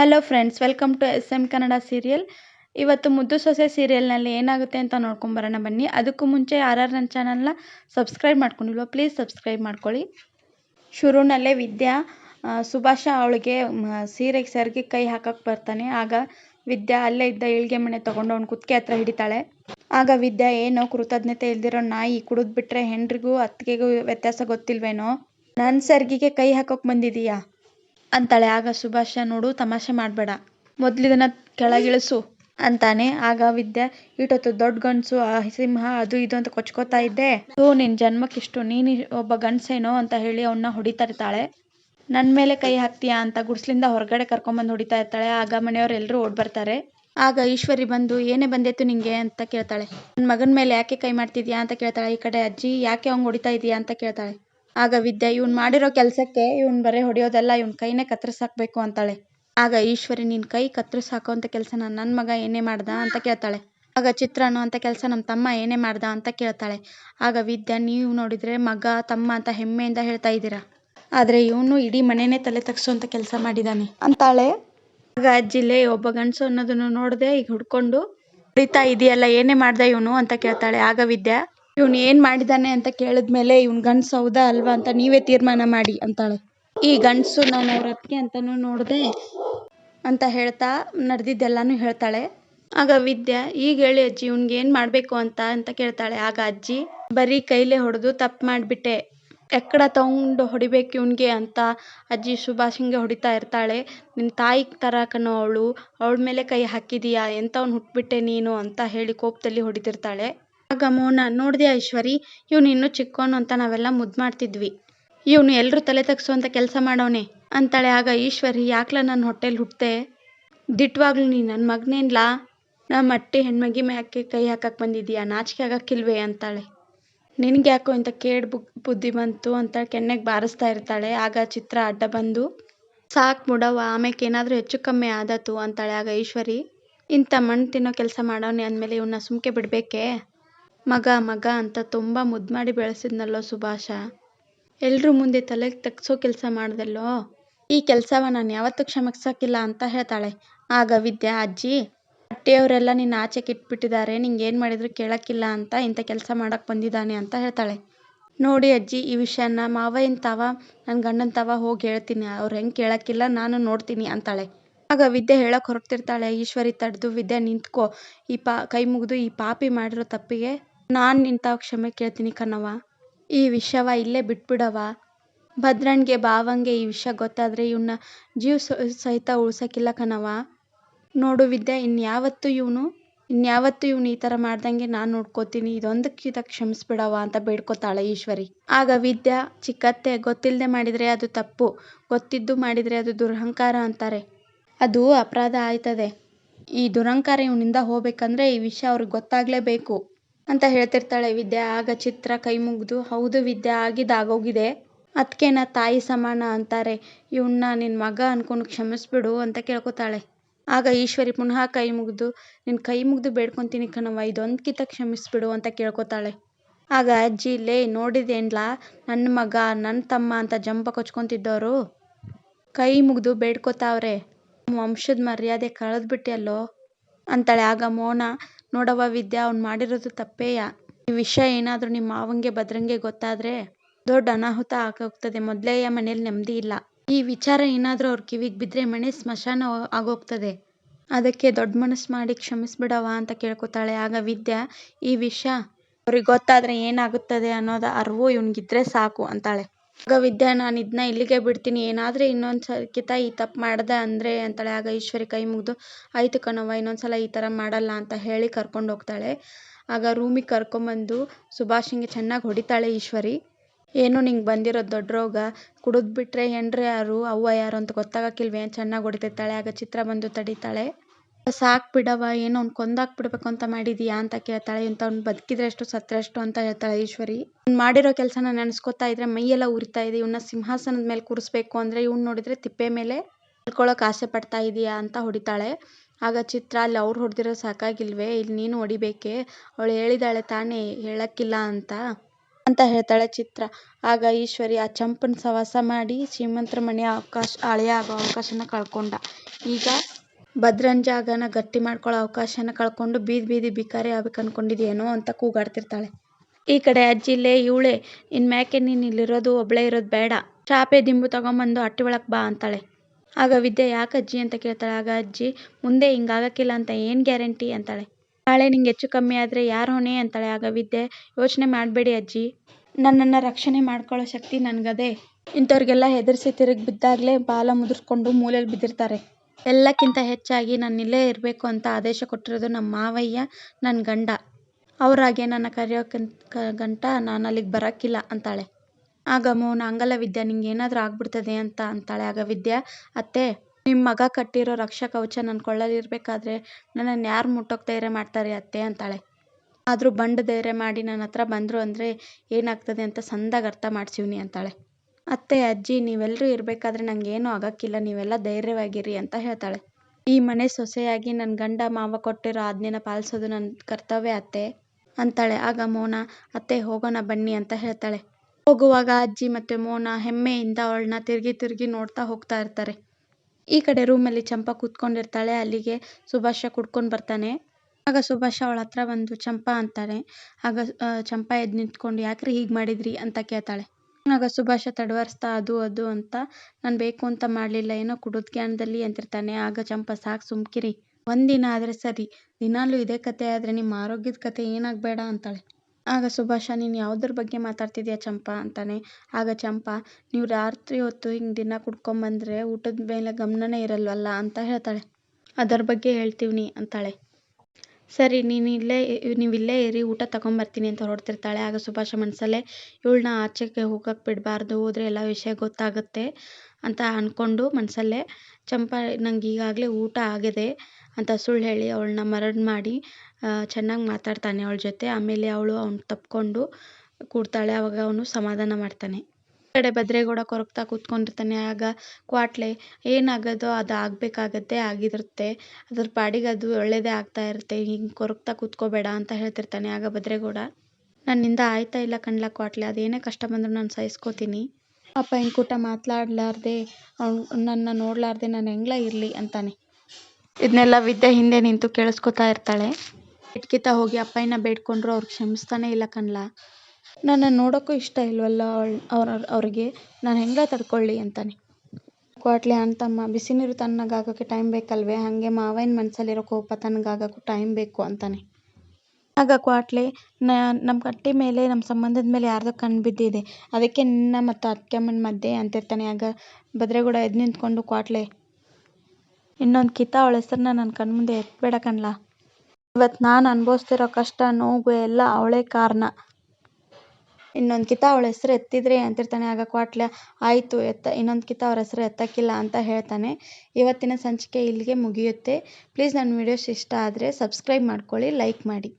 Hello friends welcome to S M Kannada serial ಇವತ್ತು ಮುದ್ದು ಸೊಸೆ ಸೀರಿಯಲ್ನಲ್ಲಿ ಏನಾಗುತ್ತೆ ಅಂತ ನೋಡ್ಕೊಂಬರೋಣ ಬನ್ನಿ. ಅದಕ್ಕೂ ಮುಂಚೆ ಯಾರ್ಯಾರು ನನ್ನ ಚಾನಲ್ನ ಸಬ್ಸ್ಕ್ರೈಬ್ ಮಾಡ್ಕೊಂಡಿಲ್ವ ಪ್ಲೀಸ್ ಸಬ್ಸ್ಕ್ರೈಬ್ ಮಾಡ್ಕೊಳ್ಳಿ. ಶುರುನಲ್ಲೇ ವಿದ್ಯಾ ಸುಭಾಷ ಅವಳಿಗೆ ಸೀರೆಗೆ ಸರ್ಗೆ ಕೈ ಹಾಕಕ್ಕೆ ಬರ್ತಾನೆ. ಆಗ ವಿದ್ಯಾ ಅಲ್ಲೇ ಇದ್ದ ಇಳಿಗೆ ಮನೆ ತೊಗೊಂಡು ಅವ್ನು ಕುತ್ತಿಗೆ ಹತ್ರ ಹಿಡಿತಾಳೆ. ಆಗ ವಿದ್ಯಾ, ಏನೋ ಕೃತಜ್ಞತೆ ಇಲ್ದಿರೋ ನಾಯಿ ಕುಡಿದ್ಬಿಟ್ರೆ ಹೆಂಡ್ರಿಗೂ ಅತ್ತಿಗೆಗೂ ವ್ಯತ್ಯಾಸ ಗೊತ್ತಿಲ್ವೇನೋ? ನನ್ನ ಸರ್ಗಿಗೆ ಕೈ ಹಾಕೋಕೆ ಬಂದಿದೀಯಾ? ಅಂತಾಳೆ. ಆಗ ಸುಭಾಷ ನೋಡು, ತಮಾಷೆ ಮಾಡಬೇಡ. ಮೊದ್ಲಿದನ್ನ ಕೆಳಗಿಳಿಸು ಅಂತಾನೆ. ಆಗ ವಿದ್ಯಾ ಇಟ್ಟೊತ್ತು ದೊಡ್ಡ ಗಂಡಸು, ಆ ಸಿಂಹ, ಅದು ಇದು ಅಂತ ಕೊಚ್ಕೋತಾ ಇದ್ದೆ. ಸೊ ನಿನ್ ಜನ್ಮಕ್ಕಿಷ್ಟು, ನೀನು ಒಬ್ಬ ಗಂಡಸೇನೋ ಅಂತ ಹೇಳಿ ಅವನ್ನ ಹೊಡಿತಾ ಇರ್ತಾಳೆ. ನನ್ನ ಮೇಲೆ ಕೈ ಹಾಕ್ತೀಯಾ ಅಂತ ಗುಡ್ಸ್ಲಿಂದ ಹೊರಗಡೆ ಕರ್ಕೊಂಬಂದು ಹೊಡಿತಾ ಇರ್ತಾಳೆ. ಆಗ ಮನೆಯವರು ಎಲ್ಲರೂ ಓಡ್ ಬರ್ತಾರೆ. ಆಗ ಈಶ್ವರಿ ಬಂದು, ಏನೇ ಬಂದಿತ್ತು ನಿಂಗೆ ಅಂತ ಕೇಳ್ತಾಳೆ. ನನ್ನ ಮಗನ ಮೇಲೆ ಯಾಕೆ ಕೈ ಮಾಡ್ತಿದ್ಯಾ? ಅಂತ ಕೇಳ್ತಾಳೆ. ಈ ಕಡೆ ಅಜ್ಜಿ, ಯಾಕೆ ಅವ್ನ್ ಹೊಡಿತಾ ಇದೀಯಾ? ಅಂತ ಕೇಳ್ತಾಳೆ. ಆಗ ವಿದ್ಯಾ ಇವ್ನ್ ಮಾಡಿರೋ ಕೆಲಸಕ್ಕೆ ಇವ್ನು ಬರೀ ಹೊಡೆಯೋದಲ್ಲ ಇವ್ನ ಕೈನೇ ಕತ್ತರಿಸಾಕ್ಬೇಕು ಅಂತಾಳೆ. ಆಗ ಈಶ್ವರಿ, ನಿನ್ ಕೈ ಕತ್ತರಿಸ್ ಹಾಕೋಂತ ಕೆಲಸನ ನನ್ನ ಮಗ ಏನೇ ಮಾಡ್ದ? ಅಂತ ಕೇಳ್ತಾಳೆ. ಆಗ ಚಿತ್ರ ಅಂತ ಕೆಲಸ ನಮ್ಮ ತಮ್ಮ ಏನೇ ಮಾಡ್ದ ಅಂತ ಕೇಳ್ತಾಳೆ. ಆಗ ವಿದ್ಯಾ, ನೀವು ನೋಡಿದ್ರೆ ಮಗ, ತಮ್ಮ ಅಂತ ಹೆಮ್ಮೆಯಿಂದ ಹೇಳ್ತಾ ಇದ್ದೀರಾ? ಆದ್ರೆ ಇವನು ಇಡೀ ಮನೆನೇ ತಲೆ ತಗ್ಸುವಂತ ಕೆಲಸ ಮಾಡಿದಾನೆ ಅಂತಾಳೆ. ಆಗ ಅಜ್ಜಿಲೇ ಒಬ್ಬ ಗಂಡಸು ಅನ್ನೋದನ್ನು ನೋಡದೆ ಈಗ ಹುಡ್ಕೊಂಡು ಹೊಡಿತಾ ಇದೆಯಲ್ಲ, ಏನೇ ಮಾಡ್ದ ಇವನು? ಅಂತ ಕೇಳ್ತಾಳೆ. ಆಗ ವಿದ್ಯಾ ಇವನು ಏನ್ ಮಾಡಿದಾನೆ ಅಂತ ಕೇಳಿದ್ಮೇಲೆ ಇವ್ನ್ ಗಂಡ್ಸ್ ಹೌದಾ ಅಲ್ವಾ ಅಂತ ನೀವೇ ತೀರ್ಮಾನ ಮಾಡಿ ಅಂತಾಳೆ. ಈ ಗಂಡಸು ನಾನು ಅವ್ರ ಅತ್ತಿಗೆ ಅಂತಾನು ನೋಡ್ದೆ ಅಂತ ಹೇಳ್ತಾ ನಡೆದಿದ್ದೆಲ್ಲಾನು ಹೇಳ್ತಾಳೆ. ಆಗ ವಿದ್ಯಾ, ಈಗ ಹೇಳಿ ಅಜ್ಜಿ, ಇವ್ನ್ಗೆ ಏನ್ ಮಾಡ್ಬೇಕು ಅಂತ ಅಂತ ಕೇಳ್ತಾಳೆ. ಆಗ ಅಜ್ಜಿ, ಬರೀ ಕೈಲೇ ಹೊಡೆದು ತಪ್ಪು ಮಾಡ್ಬಿಟ್ಟೆ. ಎಕ್ಕಡ ತಗೊಂಡು ಹೊಡಿಬೇಕು ಇವ್ನ್ಗೆ ಅಂತ ಅಜ್ಜಿ ಸುಭಾಷಿಂಗೆ ಹೊಡಿತಾ ಇರ್ತಾಳೆ. ನಿನ್ನ ತಾಯಿ ಥರ ಕಣೋ ಅವಳು. ಅವಳ ಮೇಲೆ ಕೈ ಹಾಕಿದೀಯಾ? ಎಂಥವ್ನು ಹುಟ್ಬಿಟ್ಟೆ ನೀನು? ಅಂತ ಹೇಳಿ ಕೋಪದಲ್ಲಿ ಹೊಡಿತಿರ್ತಾಳೆ ಆಗ ಮೋನ ನೋಡಿದೆ ಐಶ್ವರಿ, ಇವ್ನು ಇನ್ನೂ ಚಿಕ್ಕೋನು ಅಂತ ನಾವೆಲ್ಲ ಮುದ್ದು ಮಾಡ್ತಿದ್ವಿ. ಇವನು ಎಲ್ಲರೂ ತಲೆ ತಗ್ಸುವಂಥ ಕೆಲಸ ಮಾಡೋನೆ ಅಂತಾಳೆ. ಆಗ ಈಶ್ವರಿ, ಯಾಕ್ಲ ನನ್ನ ಹೊಟ್ಟೆಲಿ ಹುಟ್ಟೆ ದಿಟ್ವಾಗ್ಲೂ ನೀ ನನ್ನ ಮಗನೇನ್ಲಾ? ನಮ್ಮ ಅಟ್ಟಿ ಹೆಣ್ಮಗಿ ಮ್ಯಾಕೆ ಕೈ ಹಾಕಕ್ಕೆ ಬಂದಿದ್ದೀಯಾ ನಾಚಿಕೆ ಆಗಕ್ಕಿಲ್ವೇ? ಅಂತಾಳೆ. ನಿನಗೆ ಯಾಕೋ ಇಂಥ ಕೇಡ್ ಬುದ್ಧಿ ಬಂತು? ಅಂತ ಕೆನ್ನೆಗೆ ಬಾರಿಸ್ತಾ ಇರ್ತಾಳೆ. ಆಗ ಚಿತ್ರ ಅಡ್ಡ ಬಂದು, ಸಾಕು ಮುಡವ್ವ ಆಮೇಲೆ ಏನಾದರೂ ಹೆಚ್ಚು ಕಮ್ಮಿ ಆದತು. ಅಂತಾಳೆ. ಆಗ ಈಶ್ವರಿ, ಇಂಥ ಮಣ್ಣು ತಿನ್ನೋ ಕೆಲಸ ಮಾಡೋನೆ ಅಂದಮೇಲೆ ಇವನ್ನ ಸುಮ್ಕೆ ಬಿಡಬೇಕೇ? ಮಗ ಮಗ ಅಂತ ತುಂಬ ಮುದ್ದು ಮಾಡಿ ಬೆಳೆಸಿದ್ನಲ್ಲೋ ಸುಭಾಷ. ಎಲ್ರ ಮುಂದೆ ತಲೆಗೆ ತಗ್ಸೋ ಕೆಲಸ ಮಾಡ್ದಲ್ಲೋ? ಈ ಕೆಲಸವ ನಾನು ಯಾವತ್ತೂ ಕ್ಷಮಿಸಕ್ಕಿಲ್ಲ ಅಂತ ಹೇಳ್ತಾಳೆ. ಆಗ ವಿದ್ಯಾ, ಅಜ್ಜಿ ಅಟ್ಟೆಯವರೆಲ್ಲ ನಿನ್ನ ಆಚೆ ಕಿಟ್ಬಿಟ್ಟಿದ್ದಾರೆ ನಿಂಗೆ ಏನು ಮಾಡಿದ್ರು ಕೇಳಕ್ಕಿಲ್ಲ ಅಂತ ಇಂಥ ಕೆಲಸ ಮಾಡೋಕ್ಕೆ ಬಂದಿದ್ದಾನೆ ಅಂತ ಹೇಳ್ತಾಳೆ. ನೋಡಿ ಅಜ್ಜಿ, ಈ ವಿಷಯನ ಮಾವ ತಾವ ನನ್ನ ಗಂಡನ ತಾವ ಹೋಗಿ ಹೇಳ್ತೀನಿ, ಅವ್ರು ಹೆಂಗೆ ಕೇಳಕ್ಕಿಲ್ಲ, ನಾನು ನೋಡ್ತೀನಿ ಅಂತಾಳೆ. ಆಗ ವಿದ್ಯೆ ಹೇಳಕ್ ಹೊರಟಿರ್ತಾಳೆ ಈಶ್ವರಿ ತಡೆದು, ವಿದ್ಯೆ ನಿಂತ್ಕೋ, ಈ ಪಾ, ಕೈ ಮುಗಿದು ಈ ಪಾಪಿ ಮಾಡಿರೋ ತಪ್ಪಿಗೆ ನಾನು ನಿಂತ ಕ್ಷಮೆ ಕೇಳ್ತೀನಿ ಕಣವ್ವ ಈ ವಿಷಯವ ಇಲ್ಲೇ ಬಿಟ್ಬಿಡವ ಭದ್ರಣ್ಣಗೆ ಭಾವಂಗೆ ಈ ವಿಷಯ ಗೊತ್ತಾದರೆ ಇವನ್ನ ಜೀವ ಸಹಿತ ಉಳ್ಸೋಕ್ಕಿಲ್ಲ ಕಣವ್ವ ನೋಡು ವಿದ್ಯೆ, ಇನ್ಯಾವತ್ತೂ ಇವನು ಇನ್ಯಾವತ್ತೂ ಇವನು ಈ ಥರ ಮಾಡ್ದಂಗೆ ನಾನು ನೋಡ್ಕೋತೀನಿ. ಇದೊಂದಕ್ಕಿಂತ ಕ್ಷಮಿಸ್ಬಿಡವ್ವ ಅಂತ ಬೇಡ್ಕೊತಾಳೆ ಈಶ್ವರಿ. ಆಗ ವಿದ್ಯಾ, ಚಿಕ್ಕತ್ತೆ ಗೊತ್ತಿಲ್ಲದೆ ಮಾಡಿದರೆ ಅದು ತಪ್ಪು. ಗೊತ್ತಿದ್ದು ಮಾಡಿದರೆ ಅದು ದುರಹಂಕಾರ ಅಂತಾರೆ. ಅದು ಅಪರಾಧ ಆಯ್ತದೆ. ಈ ದುರಹಂಕಾರ ಇವನಿಂದ ಹೋಗ್ಬೇಕಂದ್ರೆ ಈ ವಿಷಯ ಅವ್ರಿಗೆ ಗೊತ್ತಾಗಲೇಬೇಕು. ಅಂತ ಹೇಳ್ತಿರ್ತಾಳೆ, ವಿದ್ಯಾ ಆಗ ಚಿತ್ರ ಕೈ ಮುಗಿದು, ಹೌದು ವಿದ್ಯಾ ಆಗಿದ್ದಾಗೋಗಿದೆ ನಾ ತಾಯಿ ಸಮಾನ ಅಂತಾರೆ. ಇವನ್ನ ನಿನ್ನ ಮಗ ಅನ್ಕೊಂಡು ಕ್ಷಮಿಸ್ಬಿಡು ಅಂತ ಕೇಳ್ಕೊತಾಳೆ. ಆಗ ಈಶ್ವರಿ ಪುನಃ ಕೈ ಮುಗಿದು ನಿನ್ನ ಕೈ ಮುಗಿದು ಬೇಡ್ಕೊತೀನಿ ಕಣವ್ವ, ಇದೊಂದ್ಕಿಂತ ಕ್ಷಮಿಸ್ಬಿಡು ಅಂತ ಕೇಳ್ಕೊತಾಳೆ. ಆಗ ಅಜ್ಜಿ, ಲೇ ನೋಡಿದೇನ್ಲಾ ನನ್ನ ಮಗ ನನ್ನ ತಮ್ಮ ಅಂತ ಜಂಪ ಕೊಚ್ಕೊಂತಿದ್ದವರು ಕೈ ಮುಗಿದು ಬೇಡ್ಕೊತಾವ್ರೆ. ವಂಶದ ಮರ್ಯಾದೆ ಕಳೆದ್ಬಿಟ್ಟಿಯಲ್ಲೋ ಅಂತಾಳೆ. ಆಗ ಮೋನ ನೋಡವ್ವ ವಿದ್ಯಾ, ಅವ್ನು ಮಾಡಿರೋದು ತಪ್ಪೇಯ. ಈ ವಿಷಯ ಏನಾದರೂ ನಿಮ್ಮ ಮಾವಂಗೆ, ಭದ್ರಂಗೆ ಗೊತ್ತಾದರೆ ದೊಡ್ಡ ಅನಾಹುತ ಆಗೋಗ್ತದೆ. ಮೊದಲೇ ಮನೇಲಿ ನೆಮ್ಮದಿ ಇಲ್ಲ. ಈ ವಿಚಾರ ಏನಾದರೂ ಅವ್ರ ಕಿವಿಗೆ ಬಿದ್ದರೆ ಮನೆ ಸ್ಮಶಾನ ಆಗೋಗ್ತದೆ. ಅದಕ್ಕೆ ದೊಡ್ಡ ಮನಸ್ಸು ಮಾಡಿ ಕ್ಷಮಿಸ್ಬಿಡವ ಅಂತ ಕೇಳ್ಕೊತಾಳೆ. ಆಗ ವಿದ್ಯಾ, ಈ ವಿಷಯ ಅವ್ರಿಗೆ ಗೊತ್ತಾದರೆ ಏನಾಗುತ್ತದೆ ಅನ್ನೋದು ಅರಿವು ಇವ್ನಿಗಿದ್ರೆ ಸಾಕು ಅಂತಾಳೆ. ಆಗ ವಿದ್ಯಾ ನಾನು ಇದನ್ನ ಇಲ್ಲಿಗೆ ಬಿಡ್ತೀನಿ. ಏನಾದರೂ ಇನ್ನೊಂದು ಸರ್ಕಿತ ಈ ತಪ್ಪು ಮಾಡ್ದೆ ಅಂದರೆ ಅಂತಾಳೆ, ಆಗ ಈಶ್ವರಿ ಕೈ ಮುಗಿದು, ಆಯಿತು ಕಣವ್ವ, ಇನ್ನೊಂದ್ಸಲ ಈ ಥರ ಮಾಡಲ್ಲ ಅಂತ ಹೇಳಿ ಕರ್ಕೊಂಡು ಹೋಗ್ತಾಳೆ. ಆಗ ರೂಮಿಗೆ ಕರ್ಕೊಂಬಂದು ಸುಭಾಷಿಂಗೆ ಚೆನ್ನಾಗಿ ಹೊಡಿತಾಳೆ ಈಶ್ವರಿ. ಏನೋ ನಿಂಗೆ ಬಂದಿರೋ ದೊಡ್ಡ ರೋಗ. ಕುಡಿದ್ಬಿಟ್ರೆ ಹೆಂಡ್ರು ಯಾರು, ಅವ್ವ ಯಾರು ಅಂತ ಗೊತ್ತಾಗಕ್ಕಿಲ್ವೇ? ಚೆನ್ನಾಗಿ ಹೊಡಿತಿರ್ತಾಳೆ. ಆಗ ಚಿತ್ರ ಬಂದು ತಡಿತಾಳೆ. ಸಾಕು ಬಿಡವ್ವ ಏನೋ ಅವ್ನು ಕೊಂದಾಕ್ಬಿಡ್ಬೇಕು ಅಂತ ಮಾಡಿದೀಯಾ ಅಂತ ಕೇಳ್ತಾಳೆ. ಇಂಥವ್ನು ಬದುಕಿದ್ರೆ ಎಷ್ಟು ಸತ್ತರೆ ಎಷ್ಟು ಅಂತ ಹೇಳ್ತಾಳೆ ಈಶ್ವರಿ. ಇವ್ನು ಮಾಡಿರೋ ಕೆಲಸನ ನೆನೆಸ್ಕೊತಾ ಇದ್ರೆ ಮೈಯೆಲ್ಲ ಉರಿತಾ ಇದೆ. ಇವನ್ನ ಸಿಂಹಾಸನದ ಮೇಲೆ ಕೂರಿಸ್ಬೇಕು ಅಂದರೆ ಇವ್ನು ನೋಡಿದ್ರೆ ತಿಪ್ಪೆ ಮೇಲೆ ಮಲ್ಕೊಳ್ಳೋಕೆ ಆಸೆ ಪಡ್ತಾ ಇದೀಯಾ ಅಂತ ಹೊಡಿತಾಳೆ. ಆಗ ಚಿತ್ರ ಅಲ್ಲಿ ಅವ್ರು ಹೊಡೆದಿರೋ ಸಾಕಾಗಿಲ್ವೇ? ಇಲ್ಲಿ ನೀನು ಹೊಡಿಬೇಕೆ? ಅವಳು ಹೇಳಿದಾಳೆ ತಾನೇ, ಹೇಳಕ್ಕಿಲ್ಲ ಅಂತ. ಅಂತ ಹೇಳ್ತಾಳೆ ಚಿತ್ರ. ಆಗ ಈಶ್ವರಿ ಆ ಚಂಪನ ಸವಾಸ ಮಾಡಿ ಶ್ರೀಮಂತರ ಮನೆಯ ಅವಕಾಶ, ಹಳೆಯ ಆಗೋ ಅವಕಾಶನ ಕಳ್ಕೊಂಡ. ಈಗ ಭದ್ರಂಜಾಗನ ಗಟ್ಟಿ ಮಾಡ್ಕೊಳ್ಳೋ ಅವಕಾಶನ ಕಳ್ಕೊಂಡು ಬೀದಿ ಬೀದಿ ಬಿಕಾರಿ ಆಗ್ಬೇಕು ಅನ್ಕೊಂಡಿದ್ಯೇನೋ ಅಂತ ಕೂಗಾಡ್ತಿರ್ತಾಳೆ. ಈ ಕಡೆ ಅಜ್ಜಿ ಇಲ್ಲೇ ಇವಳೆ ಇನ್ಮ್ಯಾಕೆ ನೀನು ಇಲ್ಲಿರೋದು, ಒಬ್ಳೇ ಇರೋದು ಬೇಡ. ಚಾಪೆ ದಿಂಬು ತಗೊಂಬಂದು ಹಟ್ಟಿ ಒಳಕ್ ಬಾ ಅಂತಾಳೆ. ಆಗ ವಿದ್ಯೆ ಯಾಕೆ ಅಜ್ಜಿ ಅಂತ ಕೇಳ್ತಾಳೆ. ಆಗ ಅಜ್ಜಿ, ಮುಂದೆ ಹಿಂಗಾಗಕ್ಕಿಲ್ಲ ಅಂತ ಏನ್ ಗ್ಯಾರಂಟಿ ಅಂತಾಳೆ. ನಾಳೆ ನಿಂಗೆ ಹೆಚ್ಚು ಕಮ್ಮಿ ಆದ್ರೆ ಯಾರು ಹೊಣೆ ಅಂತಾಳೆ. ಆಗ ವಿದ್ಯೆ, ಯೋಚನೆ ಮಾಡಬೇಡಿ ಅಜ್ಜಿ. ನನ್ನನ್ನು ರಕ್ಷಣೆ ಮಾಡ್ಕೊಳ್ಳೋ ಶಕ್ತಿ ನನಗದೆ. ಇಂಥವ್ರಿಗೆಲ್ಲ ಹೆದರಿಸಿ ತಿರುಗಿ ಬಿದ್ದಾಗಲೇ ಬಾಲ ಮುದುರ್ಕೊಂಡು ಮೂಲೆಯಲ್ಲಿ ಬಿದ್ದಿರ್ತಾರೆ. ಎಲ್ಲಕ್ಕಿಂತ ಹೆಚ್ಚಾಗಿ ನಾನು ಇಲ್ಲೇ ಇರಬೇಕು ಅಂತ ಆದೇಶ ಕೊಟ್ಟಿರೋದು ನಮ್ಮ ಮಾವಯ್ಯ ನನ್ನ ಗಂಡ. ಅವರಾಗೆ ನನ್ನ ಕರೆಯೋಕೆ ಗಂಟ ನಾನು ಅಲ್ಲಿಗೆ ಬರೋಕ್ಕಿಲ್ಲ ಅಂತಾಳೆ. ಆಗ ಮೌನ ಹಂಗಲ್ಲ ವಿದ್ಯಾ ನಿಂಗೆ ಏನಾದರೂ ಆಗ್ಬಿಡ್ತದೆ ಅಂತ ಅಂತಾಳೆ. ಆಗ ವಿದ್ಯಾ, ಅತ್ತೆ ನಿಮ್ಮ ಮಗ ಕಟ್ಟಿರೋ ರಕ್ಷಾ ಕವಚ ನನ್ನ ಕೊಳ್ಳಲಿರಬೇಕಾದ್ರೆ ನನ್ನನ್ನು ಯಾರು ಮುಟ್ಟೋಕೆ ಧೈರ್ಯ ಮಾಡ್ತಾರೆ ಅತ್ತೆ ಅಂತಾಳೆ. ಆದರೂ ಬಂಡು ಧೈರ್ಯ ಮಾಡಿ ನನ್ನ ಹತ್ರ ಬಂದರು ಅಂದರೆ ಏನಾಗ್ತದೆ ಅಂತ ಸಂದಾಗಿ ಅರ್ಥ ಮಾಡ್ಸೀವ್ನಿ ಅಂತಾಳೆ. ಅತ್ತೆ, ಅಜ್ಜಿ ನೀವೆಲ್ಲರೂ ಇರಬೇಕಾದ್ರೆ ನನಗೇನು ಆಗೋಕ್ಕಿಲ್ಲ, ನೀವೆಲ್ಲ ಧೈರ್ಯವಾಗಿರಿ ಅಂತ ಹೇಳ್ತಾಳೆ. ಈ ಮನೆ ಸೊಸೆಯಾಗಿ ನನ್ನ ಗಂಡ ಮಾವ ಕೊಟ್ಟಿರೋ ಆಜ್ಞೆನ ಪಾಲಿಸೋದು ನನ್ನ ಕರ್ತವ್ಯ ಅತ್ತೆ, ಅಂತಾಳೆ. ಆಗ ಮೋನ, ಅತ್ತೆ, ಹೋಗೋಣ ಬನ್ನಿ ಅಂತ ಹೇಳ್ತಾಳೆ. ಹೋಗುವಾಗ ಅಜ್ಜಿ ಮತ್ತು ಮೋನ ಹೆಮ್ಮೆಯಿಂದ ಅವಳನ್ನ ತಿರುಗಿ ತಿರುಗಿ ನೋಡ್ತಾ ಹೋಗ್ತಾ ಇರ್ತಾರೆ. ಈ ಕಡೆ ರೂಮಲ್ಲಿ ಚಂಪಾ ಕೂತ್ಕೊಂಡಿರ್ತಾಳೆ. ಅಲ್ಲಿಗೆ ಸುಭಾಷ ಕುಡ್ಕೊಂಡು ಬರ್ತಾನೆ. ಆಗ ಸುಭಾಷ ಅವಳ ಹತ್ರ ಬಂದು, ಚಂಪಾ ಅಂತಾನೆ ಆಗ ಚಂಪಾ ಎದ್ದು ನಿಂತ್ಕೊಂಡು ಯಾಕ್ರಿ ಹೀಗೆ ಮಾಡಿದ್ರಿ? ಅಂತ ಕೇಳ್ತಾಳೆ. ಆಗ ಸುಭಾಷ ತಡವರಿಸ್ತಾ ಅದು ಅದು ಅಂತ ನಾನ್ ಬೇಕು ಅಂತ ಮಾಡಲಿಲ್ಲ. ಏನೋ ಕುಡಿದ ಜ್ಞಾನದಲ್ಲಿ ಅಂತಿರ್ತಾನೆ ಆಗ ಚಂಪಾ ಸಾಕು ಸುಮ್ಕಿರಿ. ಒಂದಿನ ಆದರೆ ಸರಿ. ದಿನಾಲೂ ಇದೇ ಕಥೆ ಆದ್ರೆ ನಿಮ್ಮ ಆರೋಗ್ಯದ ಕತೆ ಏನಾಗ್ಬೇಡ ಅಂತಾಳೆ. ಆಗ ಸುಭಾಷ, ನೀನು ಯಾವುದ್ರ ಬಗ್ಗೆ ಮಾತಾಡ್ತಿದ್ಯಾ ಚಂಪಾ ಅಂತಾನೆ. ಆಗ ಚಂಪಾ, ನೀವು ರಾತ್ರಿ ಹೊತ್ತು ಹಿಂಗ್ ದಿನ ಕುಡ್ಕೊಂಬಂದ್ರೆ ಊಟದ ಮೇಲೆ ಗಮನನೇ ಇರಲ್ವಲ್ಲ ಅಂತ ಹೇಳ್ತಾಳೆ. ಅದರ ಬಗ್ಗೆ ಹೇಳ್ತೀವಿ ಅಂತಾಳೆ. ಸರಿ, ನೀನು ಇಲ್ಲೇ, ನೀವು ಇಲ್ಲೇ ಇರಿ, ಊಟ ತಗೊಂಬರ್ತೀನಿ ಅಂತ ಹೊರಡ್ತಿರ್ತಾಳೆ. ಆಗ ಸುಭಾಷ ಮನಸಲ್ಲೇ, ಇವಳನ್ನ ಆಚೆಗೆ ಹೋಗಕ್ಕೆ ಬಿಡಬಾರ್ದು, ಹೋದರೆ ಎಲ್ಲ ವಿಷಯ ಗೊತ್ತಾಗುತ್ತೆ ಅಂತ ಅಂದ್ಕೊಂಡು ಮನಸ್ಸಲ್ಲೇ ಚಂಪಾ, ನಂಗೆ ಈಗಾಗಲೇ ಊಟ ಆಗಿದೆ ಅಂತ ಸುಳ್ಳು ಹೇಳಿ ಅವಳನ್ನ ಮರಣ ಮಾಡಿ ಚೆನ್ನಾಗಿ ಮಾತಾಡ್ತಾನೆ ಅವಳ ಜೊತೆ. ಆಮೇಲೆ ಅವಳು ಅವ್ನು ತಪ್ಪಿಕೊಂಡು ಕೂಡ್ತಾಳೆ. ಅವಾಗ ಅವನು ಸಮಾಧಾನ ಮಾಡ್ತಾನೆ. ಕಡೆ ಭದ್ರೇಗೌಡ ಕೊರಗ್ತಾ ಕೂತ್ಕೊಂಡಿರ್ತಾನೆ, ಆಗ ಕ್ವಾಟ್ಲೆ ಏನಾಗೋದೋ ಅದು ಆಗಬೇಕಾಗತ್ತೆ, ಆಗಿರುತ್ತೆ. ಅದ್ರ ಪಾಡಿಗೆ ಅದು ಒಳ್ಳೇದೇ ಆಗ್ತಾ ಇರುತ್ತೆ, ಹಿಂಗೆ ಕೊರಗ್ತಾ ಕೂತ್ಕೋಬೇಡ ಅಂತ ಹೇಳ್ತಿರ್ತಾನೆ ಆಗ ಬದ್ರೇಗೌಡ. ನನ್ನಿಂದ ಆಯ್ತಾ ಇಲ್ಲ ಕಣ್ಲ ಕ್ವಾಟ್ಲೆ, ಅದೇನೇ ಕಷ್ಟ ಬಂದರೂ ನಾನು ಸಹಿಸ್ಕೋತೀನಿ. ಅಪ್ಪ ಕೂಟ ಮಾತನಾಡ್ಲಾರ್ದೆ ನನ್ನ ನೋಡಲಾರ್ದೆ ನಾನು ಹೆಂಗ್ಲ ಇರಲಿ ಅಂತಾನೆ. ಇದನ್ನೆಲ್ಲ ವಿದ್ಯೆ ಹಿಂದೆ ನಿಂತು ಕೇಳಿಸ್ಕೊತಾ ಇರ್ತಾಳೆ. ಇಟ್ಕಿತ ಹೋಗಿ ಅಪ್ಪಯ್ಯನ ಬೇಡ್ಕೊಂಡ್ರು ಅವ್ರು ಕ್ಷಮಿಸ್ತಾನೆ ಇಲ್ಲ ಕಣ್ಲ. ನನ್ನ ನೋಡೋಕ್ಕೂ ಇಷ್ಟ ಇಲ್ವಲ್ಲ ಅವಳು, ಅವ್ರ, ಅವ್ರಿಗೆ. ನಾನು ಹೆಂಗೆ ತಡ್ಕೊಳ್ಳಿ ಅಂತಾನೆ. ಕ್ವಾಟ್ಲೆ ಅಂತಮ್ಮ ಬಿಸಿ ನೀರು ತಣ್ಣಗಾಗೋಕ್ಕೆ ಟೈಮ್ ಬೇಕಲ್ವೇ? ಹಾಗೆ ಮಾವಿನ ಮನಸ್ಸಲ್ಲಿರೋ ಕೋಪ ತಣ್ಣಗಾಗೋಕ್ಕೂ ಟೈಮ್ ಬೇಕು ಅಂತಾನೆ. ಆಗ ಕ್ವಾಟ್ಲೆ ನಮ್ಮ ಕಟ್ಟಿ ಮೇಲೆ ನಮ್ಮ ಸಂಬಂಧದ ಮೇಲೆ ಯಾರ್ದೋ ಕಣ್ಣು ಬಿದ್ದಿದೆ. ಅದಕ್ಕೆ ನಿನ್ನ ಮತ್ತು ಅತ್ತೆಮ್ಮನ ಮಧ್ಯೆ ಅಂತಿರ್ತಾನೆ. ಆಗ ಭದ್ರೇಗೌಡ ಎದ್ದು ನಿಂತ್ಕೊಂಡು, ಕ್ವಾಟ್ಲೆ, ಇನ್ನೊಂದು ಕಿತ ಅವಳ ಹೆಸರನ್ನ ನನ್ನ ಕಣ್ಮುಂದೆ ಎತ್ಬೇಡ ಕಣ್ಲಾ. ಇವತ್ತು ನಾನು ಅನುಭವಿಸ್ತಿರೋ ಕಷ್ಟ, ನೋವು ಎಲ್ಲ ಅವಳೇ ಕಾರಣ. ಇನ್ನೊಂದು ಕಿತ ಅವಳ ಹೆಸರು ಎತ್ತಿದ್ರೆ ಅಂತಿರ್ತಾನೆ, ಆಗ ಕ್ವಾಟ್ಲೆ, ಆಯಿತು, ಎತ್ತ, ಇನ್ನೊಂದು ಕಿತ ಅವ್ರ ಹೆಸರು ಎತ್ತಕ್ಕಿಲ್ಲ ಅಂತ ಹೇಳ್ತಾನೆ. ಇವತ್ತಿನ ಸಂಚಿಕೆ ಇಲ್ಲಿಗೆ ಮುಗಿಯುತ್ತೆ. ಪ್ಲೀಸ್ ನನ್ನ ವೀಡಿಯೋಸ್ ಇಷ್ಟ ಆದರೆ ಸಬ್ಸ್ಕ್ರೈಬ್ ಮಾಡ್ಕೊಳ್ಳಿ, ಲೈಕ್ ಮಾಡಿ.